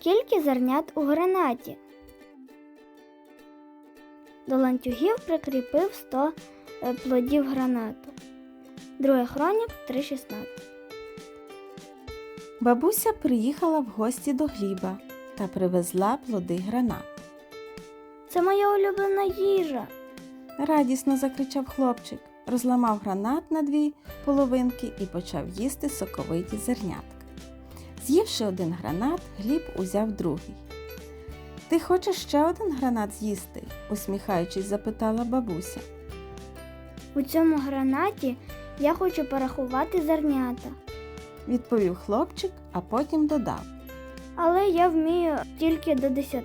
Скільки зернят у гранаті? До ланцюгів прикріпив 100 е, плодів гранату. Друге хронік 3.16. Бабуся приїхала в гості до Гліба та привезла плоди гранат. Це моя улюблена їжа. Радісно закричав хлопчик, розламав гранат на дві половинки і почав їсти соковиті зернятка. З'ївши один гранат, Гліб узяв другий. Ти хочеш ще один гранат з'їсти? усміхаючись, запитала бабуся. У цьому гранаті я хочу порахувати зернята, Відповів хлопчик, а потім додав. але я вмію тільки до 10.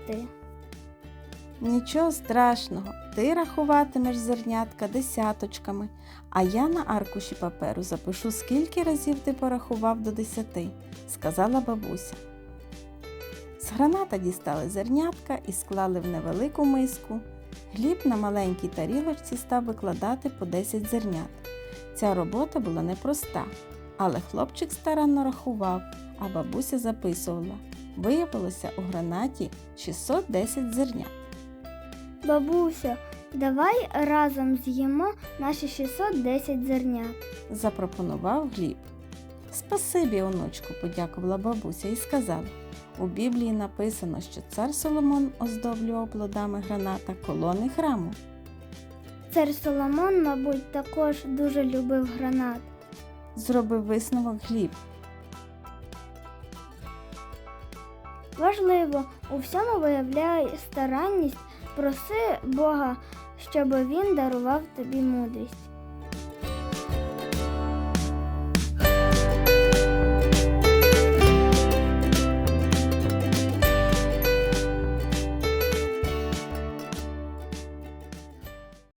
Нічого страшного, ти рахуватимеш зернятка десяточками, а я на аркуші паперу запишу, скільки разів ти порахував до десяти, сказала бабуся. З граната дістали зернятка і склали в невелику миску. Гліб на маленькій тарілочці став викладати по 10 зернят. Ця робота була непроста, але хлопчик старанно рахував, а бабуся записувала. Виявилося у гранаті 610 зернят. Бабуся, давай разом з'їмо наші 610 зернят. запропонував Гліб. Спасибі, онучку, подякувала бабуся і сказала. У Біблії написано, що цар Соломон оздоблював плодами граната колони храму. Цар Соломон, мабуть, також дуже любив гранат. Зробив висновок Гліб. Важливо, у всьому виявляй старанність, проси Бога, щоб він дарував тобі мудрість.